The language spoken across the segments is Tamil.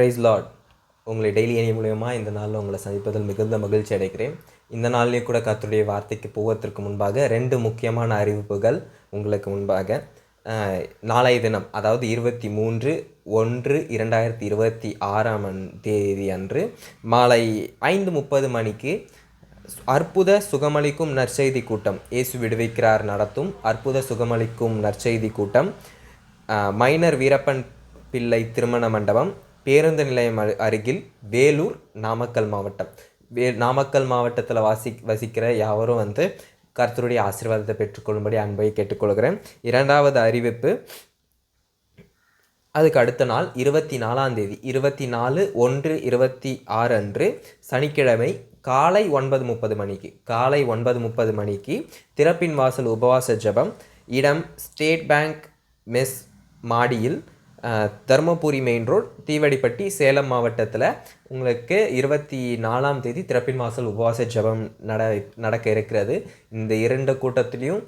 ப்ரைஸ் லார்ட் உங்களை டெய்லி இணை மூலயமா இந்த நாளில் உங்களை சந்திப்பதில் மிகுந்த மகிழ்ச்சி அடைகிறேன். இந்த நாள்லேயும் கூட கத்தருடைய வார்த்தைக்கு போவதற்கு முன்பாக ரெண்டு முக்கியமான அறிவிப்புகள் உங்களுக்கு முன்பாக. நாளைய தினம் அதாவது இருபத்தி மூன்று ஒன்று இரண்டாயிரத்தி இருபத்தி ஆறாம் தேதி அன்று மாலை ஐந்து முப்பது மணிக்கு அற்புத சுகமளிக்கும் நற்செய்தி கூட்டம் இயேசு விடுவிக்கிறார் நடத்தும் அற்புத சுகமளிக்கும் நற்செய்தி கூட்டம். மைனர் வீரப்பன் பிள்ளை திருமண மண்டபம். பேருந்து நிலையம் அரு- அருகில் வேலூர் நாமக்கல் மாவட்டம். வே நாமக்கல் மாவட்டத்தில் வாசி வசிக்கிற யாவரும் வந்து கர்த்தருடைய ஆசீர்வாதத்தை பெற்றுக்கொள்ளும்படி அன்பை கேட்டுக்கொள்கிறேன். இரண்டாவது அறிவிப்பு. அதுக்கு அடுத்த நாள் இருபத்தி நாலாம் தேதி இருபத்தி நாலு ஒன்று இருபத்தி ஆறு அன்று சனிக்கிழமை காலை ஒன்பது முப்பது மணிக்கு காலை ஒன்பது முப்பது மணிக்கு திறப்பின் வாசல் உபவாச ஜபம் இடம் ஸ்டேட் பேங்க் மெஸ் மாடியில் தருமபுரி மெயின் ரோட் தீவடிப்பட்டி சேலம் மாவட்டத்தில் உங்களுக்கு இருபத்தி நாலாம் தேதி திறப்பின் வாசல் உபவாச ஜெபம் நட நடக்க இருக்கிறது. இந்த இரண்டு கூட்டத்திலையும்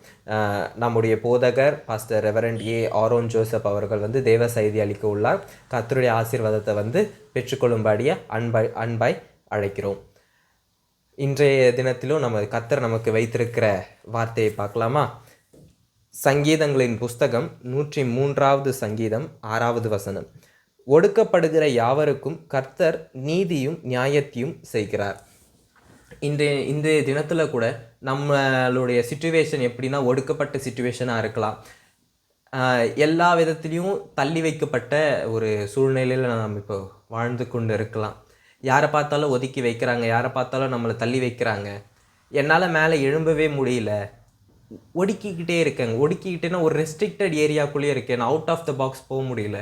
நம்முடைய போதகர் pastor reverend A Aaron Joseph அவர்கள் வந்து தேவ செய்தி அளிக்க உள்ளார். கத்தருடைய ஆசீர்வாதத்தை வந்து பெற்றுக்கொள்ளும்படிய அன்பாய் அன்பாய் அழைக்கிறோம். இன்றைய தினத்திலும் நம்ம கத்தர் நமக்கு வைத்திருக்கிற வார்த்தையை பார்க்கலாமா? சங்கீதங்களின் புஸ்தகம் நூற்றி மூன்றாவது சங்கீதம் ஆறாவது வசனம். ஒடுக்கப்படுகிற யாவருக்கும் கர்த்தர் நீதியும் நியாயத்தையும் செய்கிறார். இன்றைய இன்றைய தினத்தில் கூட நம்மளுடைய சுச்சுவேஷன் எப்படின்னா ஒடுக்கப்பட்ட சுச்சுவேஷனாக இருக்கலாம். எல்லா விதத்துலேயும் தள்ளி வைக்கப்பட்ட ஒரு சூழ்நிலையில் நாம் இப்போ வாழ்ந்து கொண்டு இருக்கலாம். யாரை பார்த்தாலும் ஒதுக்கி வைக்கிறாங்க யாரை பார்த்தாலும் நம்மளை தள்ளி வைக்கிறாங்க. என்னால் மேலே எழும்பவே முடியல. ஒடுக்கிக்கிட்டே இருக்கேங்க. ஒடுக்கிக்கிட்டேன்னா ஒரு ரெஸ்ட்ரிக்டட் ஏரியாக்குள்ளேயே இருக்கேன். அவுட் ஆஃப் த பாக்ஸ் போக முடியல.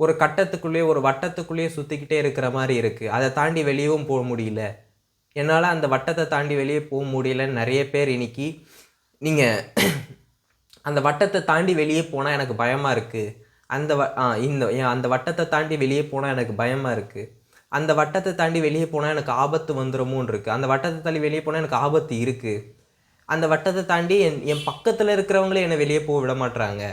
ஒரு கட்டத்துக்குள்ளேயே ஒரு வட்டத்துக்குள்ளேயே சுற்றிக்கிட்டே இருக்கிற மாதிரி இருக்குது அதை தாண்டி வெளியவும் போக முடியல. என்னால் அந்த வட்டத்தை தாண்டி வெளியே போக முடியலன்னு நிறைய பேர் இன்னைக்கு நீங்கள் அந்த வட்டத்தை தாண்டி வெளியே போனால் எனக்கு பயமாக இருக்குது அந்த வ ஆ இந்த அந்த வட்டத்தை தாண்டி வெளியே போனால் எனக்கு பயமாக இருக்குது அந்த வட்டத்தை தாண்டி வெளியே போனால் எனக்கு ஆபத்து வந்துடுமோன்னு இருக்குது அந்த வட்டத்தை தாண்டி வெளியே போனால் எனக்கு ஆபத்து இருக்குது அந்த வட்டத்தை தாண்டி என் என் பக்கத்தில் இருக்கிறவங்களே என்னை வெளியே போக விட மாட்டுறாங்க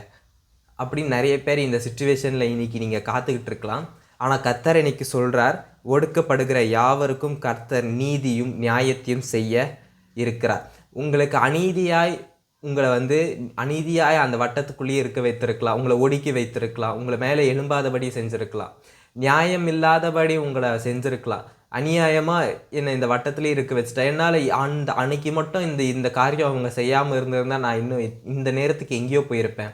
அப்படின்னு நிறைய பேர் இந்த சுச்சுவேஷனில் இன்னைக்கு நீங்கள் காத்துக்கிட்டு இருக்கலாம். ஆனால் கர்த்தர் இன்னைக்கு சொல்கிறார் ஒடுக்கப்படுகிற யாவருக்கும் கர்த்தர் நீதியும் நியாயத்தையும் செய்ய இருக்கிறார். உங்களுக்கு அநீதியாய் உங்களை வந்து அநீதியாய் அந்த வட்டத்துக்குள்ளேயே இருக்க வைத்திருக்கலாம். உங்களை ஒடுக்கி வைத்திருக்கலாம். உங்களை மேலே எழும்பாதபடி செஞ்சுருக்கலாம். நியாயம் இல்லாதபடி உங்களை செஞ்சுருக்கலாம். அநியாயமாக என்னை இந்த வட்டத்திலே இருக்க வச்சுட்டா. என்னால் அந்த அன்னைக்கு மட்டும் இந்த இந்த காரியம் அவங்க செய்யாமல் இருந்திருந்தால் நான் இன்னும் இந்த நேரத்துக்கு எங்கேயோ போயிருப்பேன்.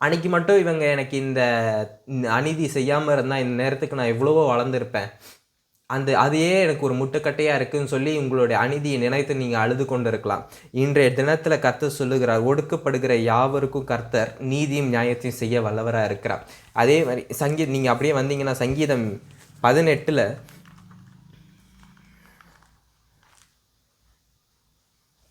அன்னைக்கு மட்டும் இவங்க எனக்கு இந்த அநீதி செய்யாமல் இருந்தால் இந்த நேரத்துக்கு நான் எவ்வளவோ வளர்ந்துருப்பேன். அந்த அதையே எனக்கு ஒரு முட்டுக்கட்டையாக இருக்குதுன்னு சொல்லி உங்களுடைய அநீதியை நினைத்து நீங்கள் அழுது கொண்டு இருக்கலாம் இன்றைய தினத்தில் கர்த்தர் சொல்லுகிறார் ஒடுக்கப்படுகிற யாவருக்கும் கர்த்தர் நீதியும் நியாயத்தையும் செய்ய வல்லவராக இருக்கிறார். அதே மாதிரி சங்கீ நீங்கள் அப்படியே வந்தீங்கன்னா சங்கீதம் பதினெட்டில்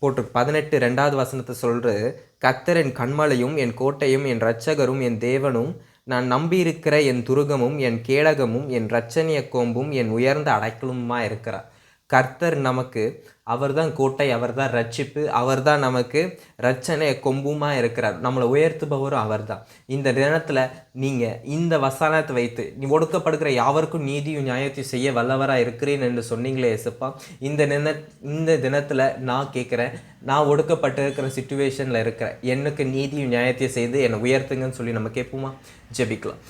போட்டு பதினெட்டு ரெண்டாவது வசனத்தை சொல்கிறது கத்தர் என் கண்மலையும் என் கோட்டையும் என் இரட்சகரும் என் தேவனும் நான் நம்பியிருக்கிற என் துருகமும் என் கேடகமும் என் இரட்சணிய கோம்பும் என் உயர்ந்த அடைக்கலுமா இருக்கிறார் கர்த்தர் நமக்கு அவர்தான் கோட்டை அவர்தான் ரட்சிப்பு அவர்தான் நமக்கு ரட்சனை கொம்புமாக இருக்கிறார். நம்மளை உயர்த்துபவரும் அவர்தான். இந்த தினத்தில் நீங்கள் இந்த வசனத்தை வைத்து நீ ஒடுக்கப்படுகிற யாவருக்கும் நீதியும் நியாயத்தையும் செய்ய வல்லவராக இருக்கிறேன் என்று சொன்னீங்களே எசப்பா இந்த தின இந்த தினத்தில் நான் கேட்குறேன் நான் ஒடுக்கப்பட்டிருக்கிற சுச்சுவேஷனில் இருக்கிறேன். எனக்கு நீதியும் நியாயத்தையும் செய்து என்னை உயர்த்துங்கன்னு சொல்லி நம்ம கேட்போமா? ஜெபிக்கலாம்.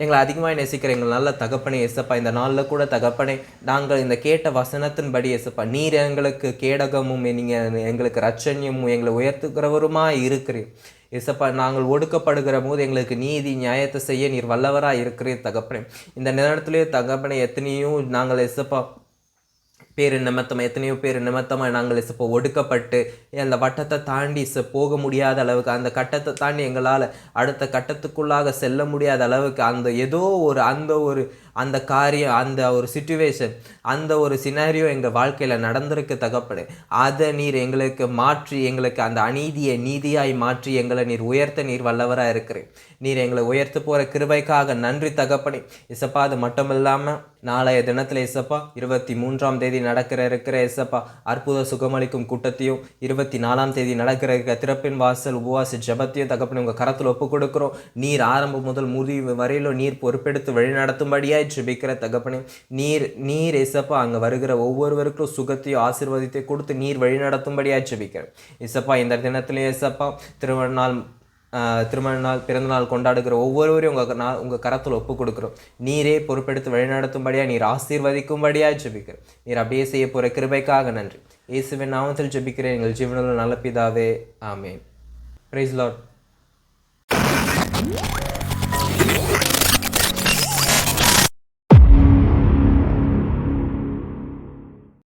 எங்களை அதிகமாக நேசிக்கிற எங்கள் நல்ல தகப்பனே எசப்பா இந்த நாளில் கூட தகப்பனே நாங்கள் இந்த கேட்ட வசனத்தின்படி எசப்பா நீர் எங்களுக்கு கேடகமும் நீங்கள் எங்களுக்கு ரச்சன்யமும் எங்களை உயர்த்துகிறவருமாக இருக்கிறீர். எசப்பா நாங்கள் ஒடுக்கப்படுகிற போது எங்களுக்கு நீதி நியாயத்தை செய்ய நீர் வல்லவராக இருக்கிறீர் தகப்பனே. இந்த நேரத்திலேயே தகப்பனை எத்தனையோ நாங்கள் எசப்பா பேர் நிமித்தமாக எத்தனையோ பேர் நிமித்தமாக நாங்கள் இப்போ ஒடுக்கப்பட்டு அந்த வட்டத்தை தாண்டி ச போக முடியாத அளவுக்கு அந்த கட்டத்தை தாண்டி எங்களால் அடுத்த கட்டத்துக்குள்ளாக செல்ல முடியாத அளவுக்கு அந்த ஏதோ ஒரு அந்த ஒரு அந்த காரியம் அந்த ஒரு சுச்சுவேஷன் அந்த ஒரு சினாரியோ எங்கள் வாழ்க்கையில் நடந்திருக்கு தகப்படு அதை நீர் எங்களுக்கு மாற்றி எங்களுக்கு அந்த அநீதியை நீதியாய் மாற்றி எங்களை நீர் உயர்த்த நீர் வல்லவராக இருக்கிறேன் நீர் எங்களை உயர்த்து போகிற கிருபைக்காக நன்றி தகப்பனே. இசப்பா அது மட்டும் இல்லாமல் நாளைய தினத்தில் இசப்பா இருபத்தி மூன்றாம் தேதி நடக்கிற இருக்கிற இசப்பா அற்புத சுகமளிக்கும் கூட்டத்தையும் இருபத்தி நாலாம் தேதி நடக்கிற இருக்கிற திறப்பின் வாசல் உபவாச ஜெபத்தையும் தகப்பனே உங்கள் கரத்தில் ஒப்பு கொடுக்குறோம். நீர் ஆரம்பம் முதல் முடிவு வரையிலும் நீர் பொறுப்பெடுத்து வழிநடத்தும்படியாய் ஜெபிக்கிற தகப்பனே நீர் நீர் இசப்பா அங்கே வருகிற ஒவ்வொருவருக்கும் சுகத்தையும் ஆசீர்வாதத்தையும் கொடுத்து நீர் வழி நடத்தும்படியாக ஜெபிக்கிறேன். இசப்பா இந்த தினத்திலே இசப்பா திருமண நாள் திருமண நாள் பிறந்த நாள் கொண்டாடுகிற ஒவ்வொருவரையும் உங்கள் நான் உங்கள் கரத்தில் ஒப்பு கொடுக்குறோம் நீரே பொறுப்பெடுத்து வழிநடத்தும்படியாக நீர் ஆசீர்வதிக்கும்படியாக ஜெபிக்கிறேன். நீர் அப்படியே செய்ய போகிற கிருபைக்காக நன்றி. இயேசுவின் நாமத்தில் ஜெபிக்கிறேன். எங்கள் ஜீவனில் நல்ல பிதாவே ஆமே பிரைஸ் லார்ட்